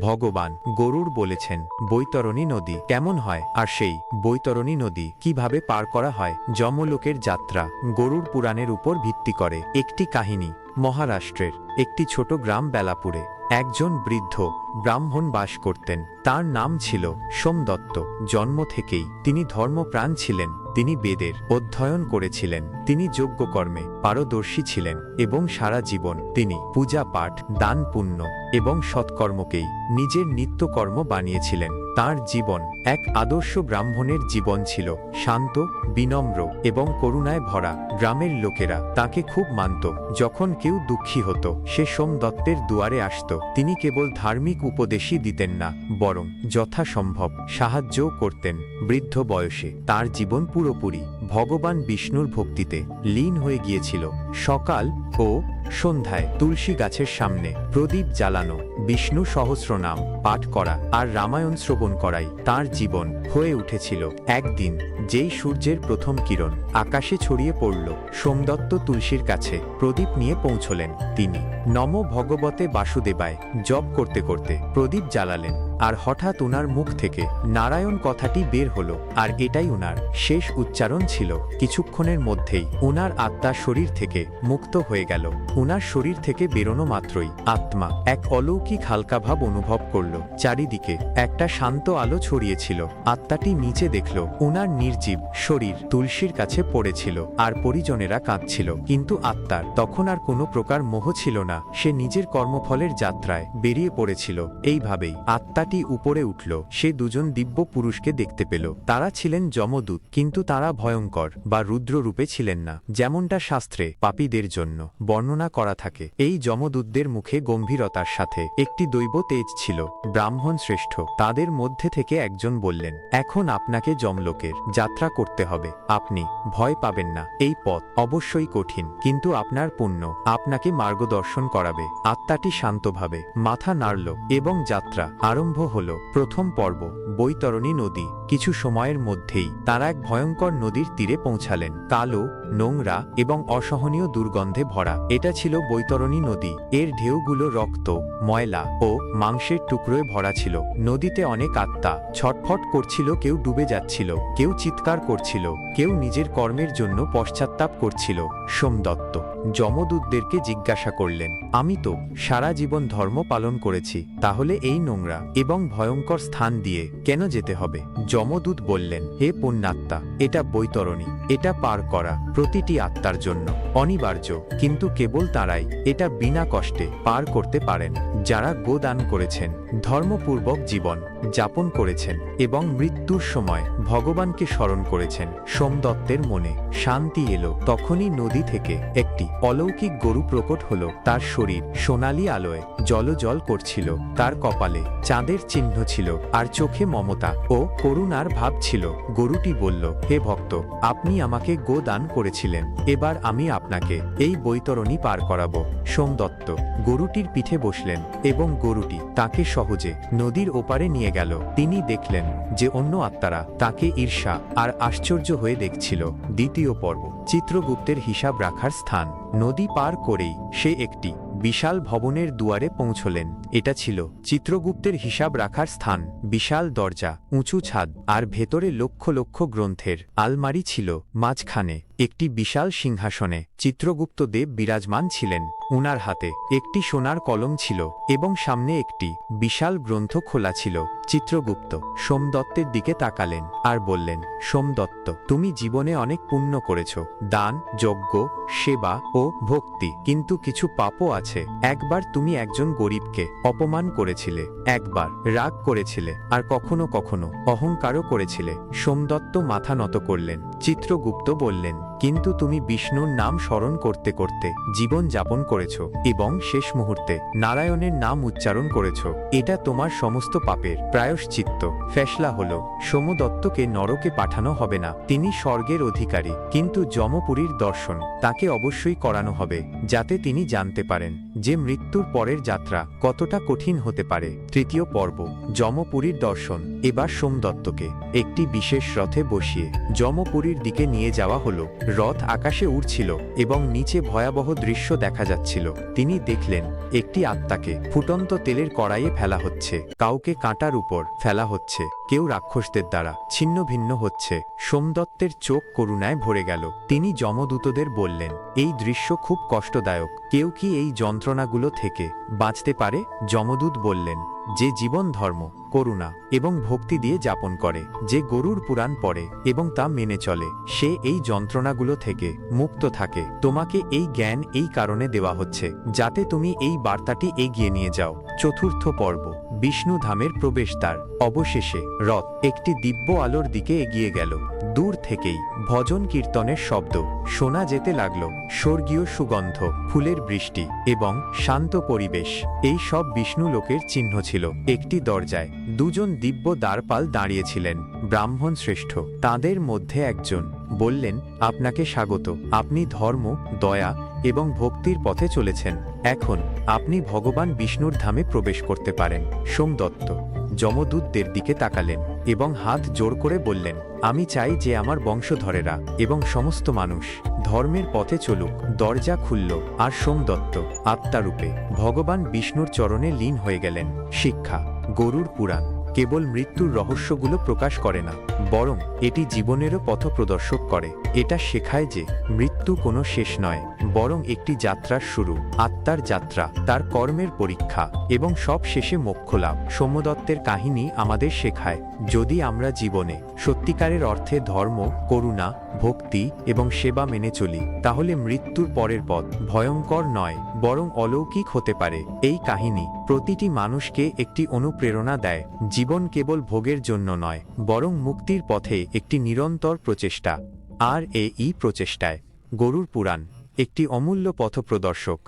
ভগবান গরুর বলেছেন, বৈতরণী নদী কেমন হয়? আর সেই বৈতরণী নদী কীভাবে পার করা হয়? যমলোকের যাত্রা গরুর পুরাণের উপর ভিত্তি করে। একটি কাহিনী মহারাষ্ট্রের একটি ছোট গ্রাম বেলাপুরে। একজন বৃদ্ধ ব্রাহ্মণ বাস করতেন। তার নাম ছিল সোমদত্ত জন্ম থেকেই তিনি ধর্মপ্রাণ ছিলেন, তিনি বেদের অধ্যয়ন করেছিলেন, তিনি যোগ্যকর্মে পারদর্শী ছিলেন এবং সারা জীবন তিনি পূজা পাঠ, দান পুণ্য এবং সৎকর্মকেই নিজের নিত্যকর্ম বানিয়েছিলেন। তার জীবন এক আদর্শ ব্রাহ্মণের জীবন ছিল, শান্ত, বিনম্র এবং করুণায় ভরা। গ্রামের লোকেরা তাকে খুব মানত। যখন কেউ দুঃখী হতো, সে সোমদত্তের দুয়ারে আসত। তিনি কেবল ধার্মিক উপদেশই দিতেন না, বরং যথাসম্ভব সাহায্যও করতেন। বৃদ্ধ বয়সে তার জীবন পুরোপুরি ভগবান বিষ্ণুর ভক্তিতে লীন হয়ে গিয়েছিল। সকাল ও সন্ধ্যায় তুলসী গাছের সামনে প্রদীপ জ্বালানো, বিষ্ণু সহস্রনাম পাঠ করা আর রামায়ণ শ্রবণ করাই তার জীবন হয়ে উঠেছিল একদিন, যেই সূর্যের প্রথম কিরণ আকাশে ছড়িয়ে পড়ল, সোমদত্ত তুলসীর কাছে প্রদীপ নিয়ে পৌঁছলেন। তিনি নম ভগবতে বাসুদেবায় জপ করতে করতে প্রদীপ জ্বালালেন। আর হঠাৎ ওনার মুখ থেকে নারায়ণ কথাটি বের হলো, আর এটাই ওনার শেষ উচ্চারণ ছিল। কিছুক্ষণের মধ্যেই ওনার আত্মা শরীর থেকে মুক্ত হয়ে গেল। ওনার শরীর থেকে বেরোনো মাত্রই আত্মা এক অলৌকিক হালকা ভাব অনুভব করল, চারিদিকে একটা শান্ত আলো ছড়িয়েছিল আত্মাটি নিচে দেখল ওনার নির্জীব শরীর তুলসীর কাছে পড়েছিল আর পরিজনেরা কাঁদছিল। কিন্তু আত্মার তখন আর কোনো প্রকার মোহ ছিল না, সে নিজের কর্মফলের যাত্রায় বেরিয়ে পড়েছিল। এইভাবেই আত্মাটি উপরে উঠল। সে দুজন দিব্য পুরুষকে দেখতে পেল। তারা ছিলেন যমদূত, কিন্তু তারা ভয়ঙ্কর বা রুদ্র রূপে ছিলেন না। যেমনটা শাস্ত্রে, পাপীদের জন্য বর্ণনা করা থাকে। এই যমদূতদের মুখে গম্ভীরতার সাথে একটি দৈব তেজ ছিল। ব্রাহ্মণ শ্রেষ্ঠ, তাদের মধ্যে থেকে একজন বললেন, এখন আপনাকে যমলোকের যাত্রা করতে হবে। আপনি ভয় পাবেন না। এই পথ অবশ্যই কঠিন, কিন্তু আপনার পুণ্য আপনাকে মার্গদর্শন করাবে। আত্মাটি শান্তভাবে মাথা নাড়ল এবং যাত্রা আরম্ভ হল, প্রথম পর্ব, বৈতরণী নদী। কিছু সময়ের মধ্যেই তারা এক ভয়ঙ্কর নদীর তীরে পৌঁছালেন। কালো, নোংরা এবং অসহনীয় দুর্গন্ধে ভরা। এটা ছিল বৈতরণী নদী। এর ঢেউগুলো রক্ত, ময়লা ও মাংসের টুকরোয় ভরা ছিল। নদীতে অনেক আত্মা। ছটফট করছিল, কেউ ডুবে যাচ্ছিল, কেউ চিৎকার করছিল, কেউ নিজের কর্মের জন্য পশ্চাত্তাপ করছিল। সোমদত্ত, যমদূতদেরকে জিজ্ঞাসা করলেন আমি তো সারা জীবন ধর্ম পালন করেছি, তাহলে এই নোংরা এবং ভয়ঙ্কর স্থান দিয়ে কেন যেতে হবে? যমদূত বললেন, হে পুণ্যাত্মা, এটা বৈতরণী, এটা পার করা প্রতিটি আত্মার জন্য অনিবার্য, কিন্তু কেবল তারাই এটা বিনা কষ্টে পার করতে পারেন। যারা গোদান করেছেন, ধর্মপূর্বক জীবন যাপন করেছেন এবং মৃত্যুর সময় ভগবানকে স্মরণ করেছেন, সোমদত্তের মনে শান্তি এলো। তখনই নদী থেকে একটি অলৌকিক গরু প্রকট হল, তার শরীর সোনালি আলোয় জলজল করছিল। তার কপালে চাঁদের চিহ্ন ছিল আর চোখে মমতা ও করুণার ভাব ছিল। গরুটি বলল, হে ভক্ত, আপনি আমাকে গো দান করেছিলেন। এবার আমি আপনাকে এই বৈতরণী পার করাবো। সোমদত্ত গরুটির পিঠে বসলেন এবং গরুটি তাকে সহজে নদীর ওপারে নিয়ে গেল। তিনি দেখলেন যে অন্য আত্মারা তাকে ঈর্ষা আর আশ্চর্য হয়ে দেখছিল। দ্বিতীয় পর্ব, চিত্রগুপ্তের হিসাব রাখার স্থান। নদী পার করেই সে একটি বিশাল ভবনের দুয়ারে পৌঁছলেন। এটা ছিল চিত্রগুপ্তের হিসাব রাখার স্থান। বিশাল দরজা, উঁচু ছাদ আর ভেতরে লক্ষ লক্ষ গ্রন্থের আলমারি ছিল। মাঝখানে একটি বিশাল সিংহাসনে চিত্রগুপ্ত দেব বিরাজমান ছিলেন। উনার হাতে একটি সোনার কলম ছিল এবং সামনে একটি বিশাল গ্রন্থ খোলা ছিল। চিত্রগুপ্ত সোমদত্তের দিকে তাকালেন আর বললেন, সোমদত্ত, তুমি জীবনে অনেক পুণ্য করেছ। দান, যজ্ঞ, সেবা ও ভক্তি, কিন্তু কিছু পাপও আছে। একবার তুমি একজন গরিবকে অপমান করেছিলে, একবার রাগ করেছিলে, আর কখনো কখনো অহংকারও করেছিলে। সোমদত্ত মাথা নত করলেন। চিত্রগুপ্ত বললেন কিন্তু তুমি বিষ্ণুর নাম স্মরণ করতে করতে জীবন যাপন করেছ এবং শেষ মুহূর্তে নারায়ণের নাম উচ্চারণ করেছ। এটা তোমার সমস্ত পাপের প্রায়শ্চিত্ত। ফেসলা হল, সোমদত্তকে নরকে পাঠানো হবে না। তিনি স্বর্গের অধিকারী, কিন্তু যমপুরীর দর্শন, তাকে অবশ্যই করানো হবে, যাতে তিনি জানতে পারেন যে মৃত্যুর পরের যাত্রা কতটা কঠিন হতে পারে। তৃতীয় পর্ব, যমপুরীর দর্শন, এবার সোমদত্তকে, একটি বিশেষ রথে বসিয়ে, যমপুরীর দিকে নিয়ে যাওয়া হলো। রথ আকাশে উড়ছিল এবং নিচে ভয়াবহ দৃশ্য দেখা যাচ্ছিল। তিনি দেখলেন, একটি আত্মাকে ফুটন্ত তেলের কড়াইয়ে ফেলা হচ্ছে। কাউকে কাঁটার উপর ফেলা হচ্ছে। কেউ রাক্ষসদের দ্বারা ছিন্ন ভিন্ন হচ্ছে। সোমদত্তের চোখ করুণায় ভরে গেল। তিনি যমদূতদের বললেন, এই দৃশ্য খুব কষ্টদায়ক। কেউ কি এই যন্ত্রণাগুলো থেকে বাঁচতে পারে? যমদূত বললেন যে জীবন ধর্ম, করুণা এবং ভক্তি দিয়ে যাপন করে, যে গরুর পুরাণ পড়ে এবং তা মেনে চলে, সে এই যন্ত্রণাগুলো থেকে মুক্ত থাকে। তোমাকে এই জ্ঞান এই কারণে দেওয়া হচ্ছে, যাতে তুমি এই বার্তাটি এগিয়ে নিয়ে যাও। চতুর্থ পর্ব, বিষ্ণু ধামের প্রবেশদ্বার। অবশেষে, রথ একটি দিব্য আলোর দিকে এগিয়ে গেল। দূর থেকেই ভজন কীর্তনের শব্দ শোনা যেতে লাগল। স্বর্গীয় সুগন্ধ, ফুলের বৃষ্টি এবং শান্ত পরিবেশ, এই সব বিষ্ণু লোকের চিহ্ন ছিল। একটি দরজায় দুজন দিব্য দ্বারপাল দাঁড়িয়েছিলেন, ব্রাহ্মণ শ্রেষ্ঠ। তাদের মধ্যে একজন বললেন, আপনাকে স্বাগত। আপনি ধর্ম, দয়া এবং ভক্তির পথে চলেছেন। এখন আপনি ভগবান বিষ্ণুর ধামে প্রবেশ করতে পারেন। সোমদত্ত যমদূতদের দিকে তাকালেন এবং হাত জোর করে বললেন, আমি চাই যে আমার বংশধরেরা এবং সমস্ত মানুষ ধর্মের পথে চলুক, দরজা খুলল, আর সোমদত্ত আত্মারূপে, ভগবান বিষ্ণুর চরণে লীন হয়ে গেলেন। শিক্ষা, গরুর পুরাণ, কেবল মৃত্যুর রহস্যগুলো প্রকাশ করে না, বরং এটি জীবনেরও পথ প্রদর্শক করে। এটা শেখায় যে, মৃত্যু কোনো শেষ নয়, বরং একটি যাত্রার শুরু, আত্মার যাত্রা, তার কর্মের পরীক্ষা, এবং সব শেষে মোক্ষ লাভ সোমদত্তের কাহিনী আমাদের শেখায়, যদি আমরা জীবনে সত্যিকারের অর্থে ধর্ম, করুণা ভক্তি এবং সেবা মেনে চলি, তাহলে মৃত্যুর পরের পথ ভয়ঙ্কর নয়, বরং অলৌকিক হতে পারে। এই কাহিনী প্রতিটি মানুষকে একটি অনুপ্রেরণা দেয়, জীবন কেবল ভোগের জন্য নয়, বরং মুক্তির পথে একটি নিরন্তর প্রচেষ্টা। আর এ ই প্রচেষ্টায়। গরুর পুরাণ, একটি অমূল্য পথপ্রদর্শক।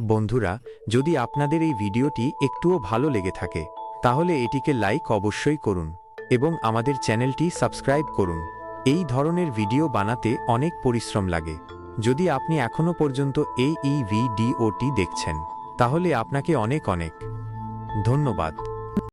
বন্ধুরা, যদি আপনাদের এই ভিডিওটি একটুও ভালো লেগে থাকে, তাহলে এটিকে লাইক অবশ্যই করুন এবং আমাদের চ্যানেলটি সাবস্ক্রাইব করুন। এই ধরনের ভিডিও বানাতে অনেক পরিশ্রম লাগে। যদি আপনি এখনও পর্যন্ত এই ইভিডিওটি ভিডিওটি দেখছেন, তাহলে আপনাকে অনেক অনেক ধন্যবাদ।